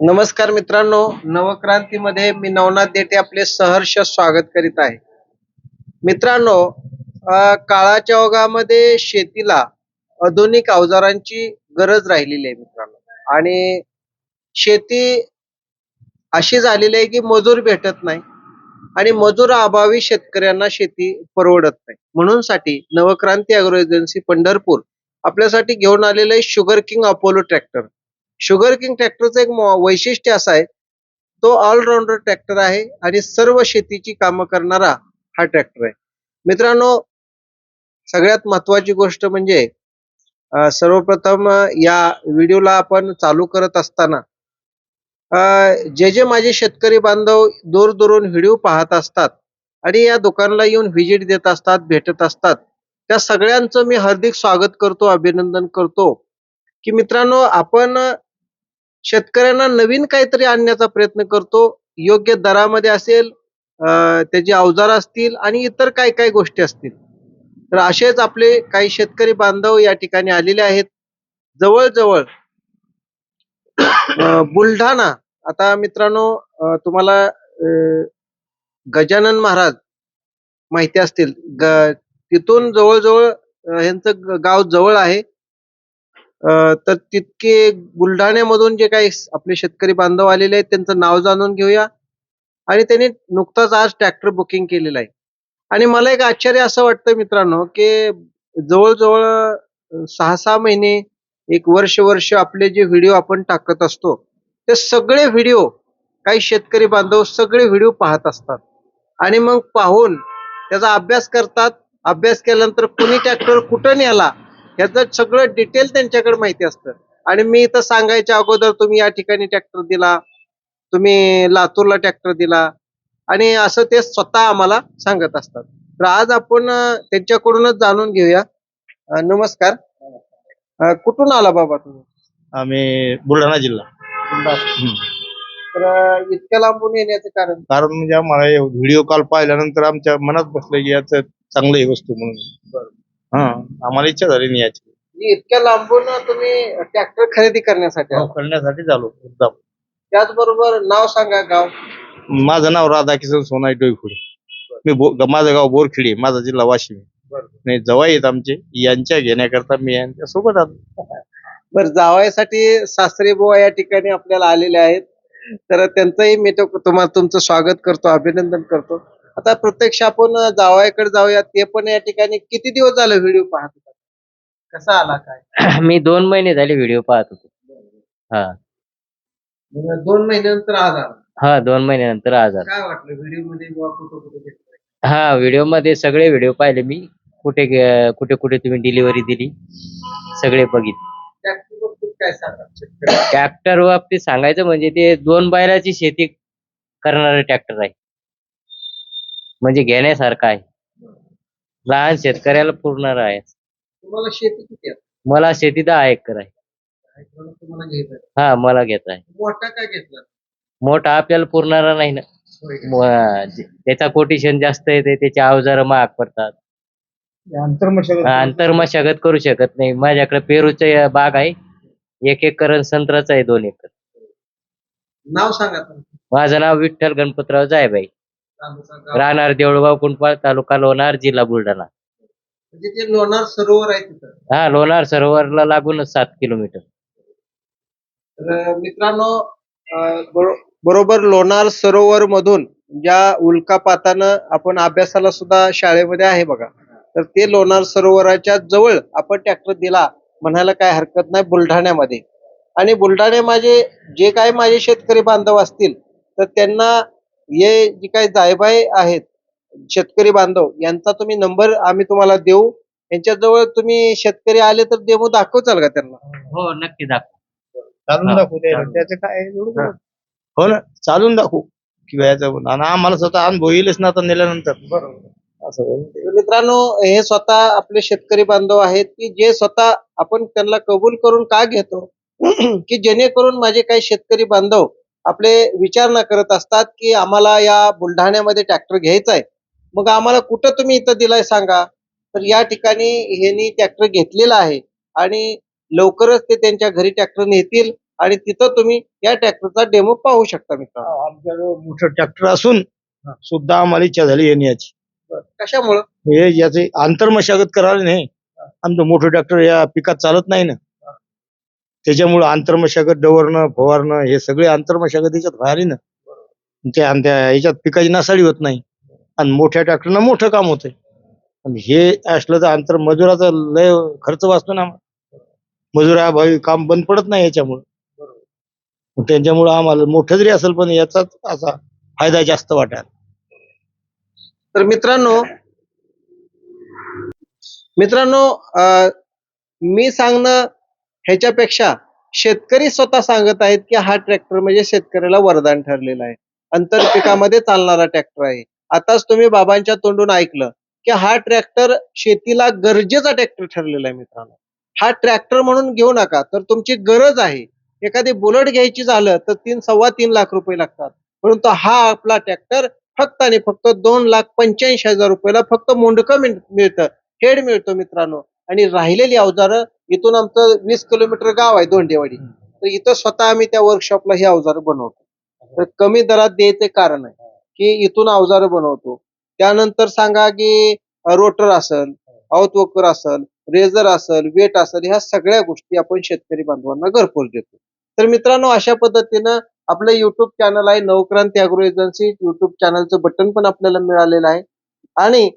नमस्कार मित्रांनो. नवक्रांतीमध्ये मी नवनाथ देठे आपले सहर्ष स्वागत करीत आहे. मित्रांनो काळाच्या ओघामध्ये शेतीला आधुनिक अवजारांची गरज राहिलेली आहे मित्रांनो. आणि शेती अशी झालेली आहे की मजूर भेटत नाही आणि मजूर अभावी शेतकऱ्यांना शेती परवडत नाही. म्हणून साठी नवक्रांती अॅग्रो एजन्सी पंढरपूर आपल्यासाठी घेऊन आलेलं आहे sugar king Apollo tractor sugar king ट्रॅक्टरचं एक वैशिष्ट्य असं आहे तो ऑलराऊंडर ट्रॅक्टर आहे आणि सर्व शेतीची कामं करणारा हा ट्रॅक्टर आहे. मित्रांनो सगळ्यात महत्वाची गोष्ट म्हणजे सर्वप्रथम या व्हिडिओला आपण चालू करत असताना अं, जे जे माझे शेतकरी बांधव दूरदूरून व्हिडिओ पाहत असतात आणि या दुकानाला येऊन व्हिजिट देत असतात भेटत असतात त्या सगळ्यांचं मी हार्दिक स्वागत करतो अभिनंदन करतो. की मित्रांनो आपण शेतकऱ्यांना नवीन काहीतरी आणण्याचा प्रयत्न करतो. योग्य दरामध्ये असेल त्याची अवजार असतील आणि इतर काय काय गोष्टी असतील. तर असेच आपले काही शेतकरी बांधव या ठिकाणी आलेले आहेत. जवळजवळ बुलढाणा. आता मित्रांनो तुम्हाला गजानन महाराज माहिती असतील. ग- तिथून जवळजवळ यांचं गाव जवळ आहे. तर तितके बुलढाण्यामधून जे काही आपले शेतकरी बांधव आलेले आहेत त्यांचं नाव जाणून घेऊया. आणि त्यांनी नुकताच आज ट्रॅक्टर बुकिंग केलेलं आहे. आणि मला एक आश्चर्य असं वाटतं मित्रांनो की जवळजवळ सहा सहा महिने एक वर्ष वर्ष आपले जे व्हिडिओ आपण टाकत असतो ते सगळे व्हिडिओ काही शेतकरी बांधव सगळे व्हिडिओ पाहत असतात. आणि मग पाहून त्याचा अभ्यास करतात. अभ्यास केल्यानंतर कुणी ट्रॅक्टर कुठं नेला? याचं सगळं डिटेल त्यांच्याकडे माहिती असतं. आणि मी इथं सांगायच्या अगोदर तुम्ही या ठिकाणी ट्रॅक्टर दिला तुम्ही लातूरला ट्रॅक्टर दिला. आणि असं ते स्वतः आम्हाला सांगत असतात. तर आज आपण त्यांच्याकडूनच जाणून घेऊया. नमस्कार. कुठून आला बाबा तुम्ही? आम्ही बुलढाणा जिल्हा. तर इतक्या लांबून येण्याचं कारण? कारण म्हणजे आम्हाला व्हिडिओ कॉल पाहिल्यानंतर आमच्या मनात बसलं की याचं चांगलं आहे वस्तू म्हणून. हा आम्हाला इच्छा झाली नाही याची. म्हणजे इतक्या लांबून तुम्ही ट्रॅक्टर खरेदी करण्यासाठी आला. करण्यासाठी झालो मुद्दाम. त्याचबरोबर नाव सांगा गाव. माझं नाव राधाकिशन सोनाई डोईफुडे. मी बो- ग- माझं गाव बोरखेडी आहे, माझा जिल्हा वाशिम. आहे. नाही जवळ आहेत आमचे. यांच्या घेण्याकरता मी यांच्या सोबत आलो. बर जावयासाठी सासरे बुवा या ठिकाणी आपल्याला आलेले आहेत. तर त्यांचंही मी तो- तुम्हाला तुमचं स्वागत करतो अभिनंदन करतो. आता प्रत्यक्ष आपण जावयाकडे जाऊया. ते पण या ठिकाणी किती दिवस झाले व्हिडिओ पाहत होता? कसा आला काय? मी दोन महिने झाले व्हिडिओ पाहत होतो. हा. मग दोन महिन्यानंतर आज आला. हा दोन महिन्यानंतर आज आलो. काय वाटलं? व्हिडिओमध्ये बुवा कुठं कुठे घेतलंय? हा व्हिडिओमध्ये सगळे व्हिडिओ पाहिले मी. कुठे गे- कुठे कुठे तुम्ही डिलिव्हरी दिली. सगळे बघितले. बाबतीत काय सांगा शेतकरी? ट्रॅक्टर बाबतीत सांगायचं म्हणजे ते दोन बैलाची शेती करणारं ट्रॅक्टर आहे. म्हणजे घेण्यासारखं आहे. लहान शेतकऱ्याला पुरणार आहे. तुम्हाला शेती किती आहे? मला शेती दहा एकर आहे. काय करून तुम्हाला घ्यायचं आहे? हा मला घेत आहे. मोठा काय घेतला? मोठा आपल्याला पुरणारा नाही ना. होय का? म- जे- त्याचा कोटेशन जास्त येते त्याचे अवजार महाग पडतात. अंतर मशागत करू शकत नाही. माझ्याकडे पेरूचा बाग आहे. एक एकर आणि संत्र्याचा आहे दोन एकर. नाव सांगा तुमचं. माझं नाव विठ्ठल गणपतराव जायबाई. राहणार देऊळगाव कुंपाळ तालुका लोणार जिल्हा बुलढाणा. म्हणजे ते लोणार सरोवर आहे तिथं. हा लोणार सरोवरला लागूनच सात किलोमीटर. तर मित्रांनो अं, बरो- बरोबर लोणार सरोवर मधून ज्या उल्कापातानं आपण अभ्यासाला सुद्धा शाळेमध्ये आहे बघा. तर ते लोणार सरोवराच्या जवळ आपण ट्रॅक्टर दिला म्हणायला काय हरकत नाही बुलढाण्यामध्ये. आणि बुलढाणे माझे जे काही माझे शेतकरी बांधव असतील तर त्यांना हे जे काही जायबाई आहेत शेतकरी बांधव यांचा तुम्ही नंबर आम्ही तुम्हाला देऊ. यांच्याजवळ तुम्ही शेतकरी आले तर डेमो दाखवचाल का त्यांना? हो नक्की दाखव. चालून हा, दाखवू ते. त्याचं काय एवढं हो. ना चालून दाखवू. किंवा याचं आणि आम्हाला स्वतः अनुभव येईलच ना आता नेल्यानंतर. असं होईल ते. तर मित्रांनो हे स्वतः आपले शेतकरी बांधव आहेत की जे स्वतः आपण त्यांना कबूल करून का घेतो? की जेणेकरून माझे काही शेतकरी बांधव आपले विचार न करत असतात की आम्हाला या बुलढाण्यामध्ये ट्रॅक्टर घ्यायचा आहे. मग आम्हाला कुठं तुम्ही इथं दिलाय सांगा? तर या ठिकाणी ह्यांनी ट्रॅक्टर घेतलेला आहे आणि लवकरच ते त्यांच्या घरी ट्रॅक्टर नेतील आणि तिथं तुम्ही या ट्रॅक्टरचा डेमो पाहू शकता मित्रांनो. आमच्याकडे मोठं ट्रॅक्टर असून सुद्धा आम्हाला इच्छा झाली येण्याची कशामुळं? हे याचे आंतरमशागत करायला नाही. आमचं मोठं ट्रॅक्टर या पिकात चालत नाही ना. त्याच्यामुळं आंतरमशागत डवरणं फवारणं हे सगळे आंतरमशागत याच्यात बाहेर ना. त्या आणि त्या याच्यात पिकाची नासाडी होत नाही. आणि मोठ्या ट्रॅक्टरनं मोठं काम होतंय. आणि हे असलं तर आंतर मजुराचा लय खर्च वाचतो ना मजुराभावी काम बंद पडत नाही याच्यामुळं. त्यांच्यामुळे त्यांच्यामुळं आम्हाला मोठं जरी असेल पण याचाच असा फायदा जास्त वाटायला. तर मित्रांनो मित्रांनो मी सांगणं ह्याच्यापेक्षा शेतकरी स्वतः सांगत आहेत की हा ट्रॅक्टर म्हणजे शेतकऱ्याला वरदान ठरलेला आहे. अंतर पिकामध्ये चालणारा ट्रॅक्टर आहे. आताच तुम्ही बाबांच्या तोंडून ऐकलं की हा ट्रॅक्टर शेतीला गरजेचा ट्रॅक्टर ठरलेला आहे मित्रांनो. हा ट्रॅक्टर म्हणून घेऊ नका तर तुमची गरज आहे. एखादी बुलेट घ्यायची झालं तर तीन सव्वा तीन लाख रुपये लागतात. परंतु हा आपला ट्रॅक्टर फक्त आणि फक्त दोन लाख पंच्याऐंशी हजार रुपयाला फक्त मुंडकं मिळतं हेड मिळतो मित्रांनो. आणि राहिलेली अवजारं इथून आमचं वीस किलोमीटर गाव आहे दोंडेवाडी. तर इथं स्वतः आम्ही त्या वर्कशॉपला ही अवजारं बनवतो. तर कमी दरात द्यायचे कारण आहे की इथून अवजारं बनवतो. त्यानंतर सांगा की रोटर असेल आउटवोकर असेल रेझर असेल वेट असेल ह्या सगळ्या गोष्टी आपण शेतकरी बांधवांना घरपोच देतो. तर मित्रांनो अशा पद्धतीनं आपलं युट्यूब चॅनल आहे नवक्रांती अॅग्रो एजन्सी युट्यूब चॅनलचं बटन पण आपल्याला मिळालेलं आहे. आणि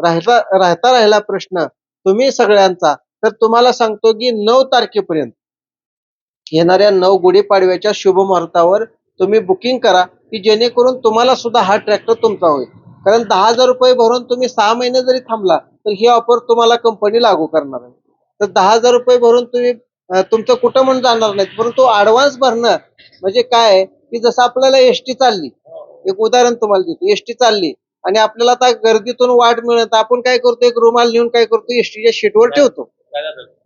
राहता राहता राहिला प्रश्न तुम्ही सगळ्यांचा तर तुम्हाला सांगतो की नऊ तारखेपर्यंत येणाऱ्या नऊ गुढीपाडव्याच्या शुभ मुहूर्तावर तुम्ही बुकिंग करा की जेणेकरून तुम्हाला सुद्धा हा ट्रॅक्टर तुमचा होईल. कारण दहा हजार रुपये भरून तुम्ही सहा महिने जरी थांबला तर ही ऑफर तुम्हाला कंपनी लागू करणार आहे. तर दहा हजार रुपये भरून तुम्ही तुमचं कुठं म्हणून जाणार नाहीत परंतु ऍडव्हान्स भरणं म्हणजे काय आहे की जसं आपल्याला एसटी चालली. एक उदाहरण तुम्हाला देतो. एसटी चालली. आणि आपल्याला आता गर्दीतून वाट मिळत आपण काय करतो एक रुमाल नेऊन काय करतो एसटीच्या शीटवर ठेवतो.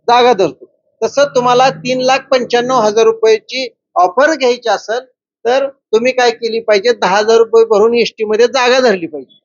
जागा धरतो. तसं तुम्हाला तीन लाख पंच्याण्णव हजार रुपयाची ऑफर घ्यायची असेल तर तुम्ही काय केली पाहिजे दहा हजार रुपये भरून एसटी मध्ये जागा धरली पाहिजे.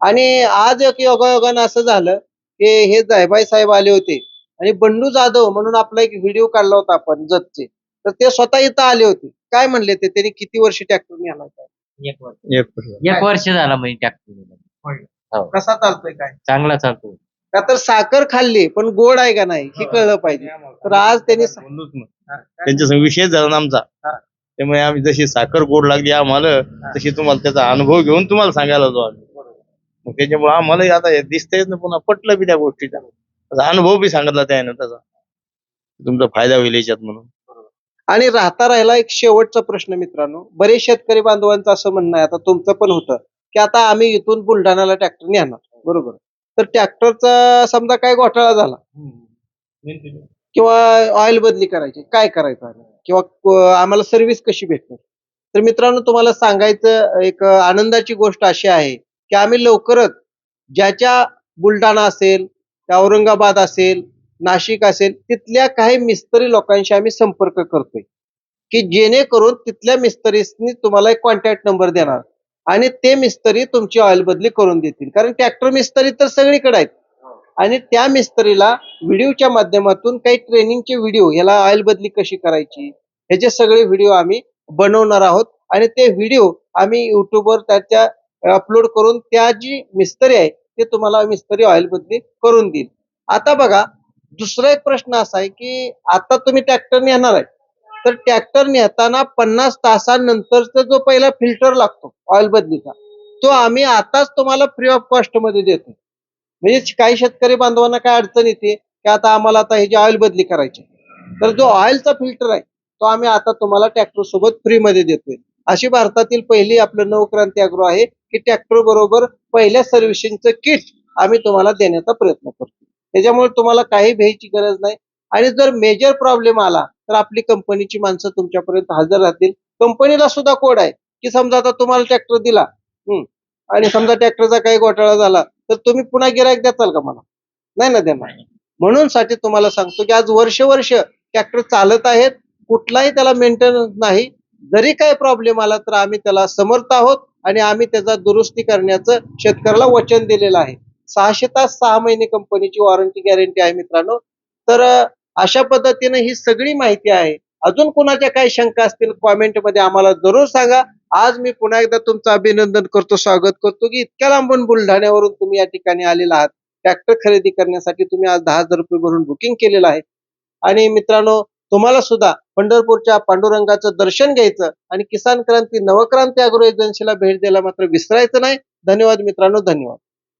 आणि आज एक योगायोगानं असं झालं की हे जायबाई साहेब आले होते आणि बंडू जाधव म्हणून आपला एक व्हिडिओ काढला होता आपण जतचे तर ते स्वतः इथं आले होते. काय म्हणले ते? त्यांनी किती वर्ष ट्रॅक्टर नेला होता? एक वर्ष. एक वर्ष. एक वर्ष झाला म्हणजे ट्रॅक्टर कसा चालतोय काय? चांगला चालतो का तर साखर खाल्ली पण गोड आहे का नाही हे कळलं पाहिजे. तर आज त्यांनी सा- बोललोच ना. त्यांच्या संग विषय झाला ना आमचा. हा. त्यामुळे आम्ही जशी साखर गोड लागली आम्हाला तशी तुम्हाला त्याचा अनुभव घेऊन तुम्हाला सांगायला जो आम्ही. मग त्याच्यामुळे आम्हाला आता हे दिसतंयच ना पुन्हा पटलं बी त्या गोष्टीचा. त्याचा अनुभव बी सांगितला त्यानं त्याचा. तुमचा फायदा होईल याच्यात म्हणून. आणि राहता राहिला एक शेवटचा प्रश्न मित्रांनो बरेच शेतकरी बांधवांचं असं म्हणणं आहे आता तुमचं पण होतं की आता आम्ही इथून बुलढाण्याला ट्रॅक्टर नेणार बरोबर? तर ट्रॅक्टरचा समजा काय घोटाळा झाला किंवा ऑइल बदली करायची काय करायचं किंवा आम्हाला सर्व्हिस कशी भेटणार? तर मित्रांनो तुम्हाला सांगायचं एक आनंदाची गोष्ट अशी आहे की आम्ही लवकरच ज्याच्या बुलढाणा असेल त्या औरंगाबाद असेल नाशिक असेल तिथल्या काही मिस्त्री लोकांशी आम्ही संपर्क करतोय. की जेणेकरून तिथल्या मिस्त्रीसनी तुम्हाला एक कॉन्टॅक्ट नंबर देणार आणि ते मिस्त्री तुमची ऑइल बदली करून देतील. कारण ट्रॅक्टर मिस्त्री तर सगळीकडे आहेत. आणि त्या मिस्त्रीला व्हिडिओच्या माध्यमातून काही ट्रेनिंगचे व्हिडिओ याला ऑइल बदली कशी करायची ह्याचे सगळे व्हिडिओ आम्ही बनवणार आहोत. आणि ते व्हिडिओ आम्ही युट्यूबवर त्याच्या अपलोड करून त्या जी मिस्त्री आहे ते तुम्हाला मिस्त्री ऑइल बदली करून देईल. आता बघा दुसरा एक प्रश्न असा आहे की आता तुम्ही ट्रॅक्टर नेणार आहे. तर ट्रॅक्टर नेताना पन्नास तासानंतरचा जो पहिला फिल्टर लागतो ऑइल बदलीचा तो आम्ही आताच तुम्हाला फ्री ऑफ कॉस्टमध्ये देतो म्हणजे काही शेतकरी बांधवांना काय अडचण येते की आता आम्हाला आता ह्याची ऑइल बदली करायची तर जो ऑइलचा फिल्टर आहे तो आम्ही आता तुम्हाला ट्रॅक्टर सोबत फ्री मध्ये देतोय. अशी भारतातील पहिली आपलं नवक्रांती अग्रो आहे की ट्रॅक्टर बरोबर पहिल्या सर्व्हिसिंगचं किट आम्ही तुम्हाला देण्याचा प्रयत्न करतो त्याच्यामुळे तुम्हाला काही भ्यायची गरज नाही. आणि जर मेजर प्रॉब्लेम आला तर आपली कंपनीची माणसं तुमच्यापर्यंत हजर राहतील. कंपनीला सुद्धा कोड आहे की समजा आता तुम्हाला ट्रॅक्टर दिला आणि समजा ट्रॅक्टरचा काही घोटाळा झाला तर तुम्ही पुन्हा गिरायक द्याल का मला? नाही ना देणार. म्हणून साठी तुम्हाला सांगतो की आज वर्ष वर्ष ट्रॅक्टर चालत आहेत कुठलाही त्याला मेंटेनन्स नाही. जरी काही प्रॉब्लेम आला तर आम्ही त्याला समर्थ आहोत आणि आम्ही त्याचा दुरुस्ती करण्याचं शेतकऱ्याला वचन दिलेलं आहे. सहाशे तास सहा महिने कंपनीची वॉरंटी गॅरंटी आहे मित्रांनो. तर अशा पद्धतीने ही सगळी माहिती आहे. अजून कुणाच्या काही शंका असतील कॉमेंटमध्ये आम्हाला जरूर सांगा. आज मी पुन्हा एकदा तुमचं अभिनंदन करतो स्वागत करतो की इतक्या लांबून बुलढाण्यावरून तुम्ही या ठिकाणी आलेला आहात. ट्रॅक्टर खरेदी करण्यासाठी तुम्ही आज दहा हजार रुपये भरून बुकिंग केलेलं आहे. आणि मित्रांनो तुम्हाला सुद्धा पंढरपूरच्या पांडुरंगाचं दर्शन घ्यायचं आणि किसान क्रांती नवक्रांती अग्रो एजन्सीला भेट द्यायला मात्र विसरायचं नाही. धन्यवाद मित्रांनो धन्यवाद.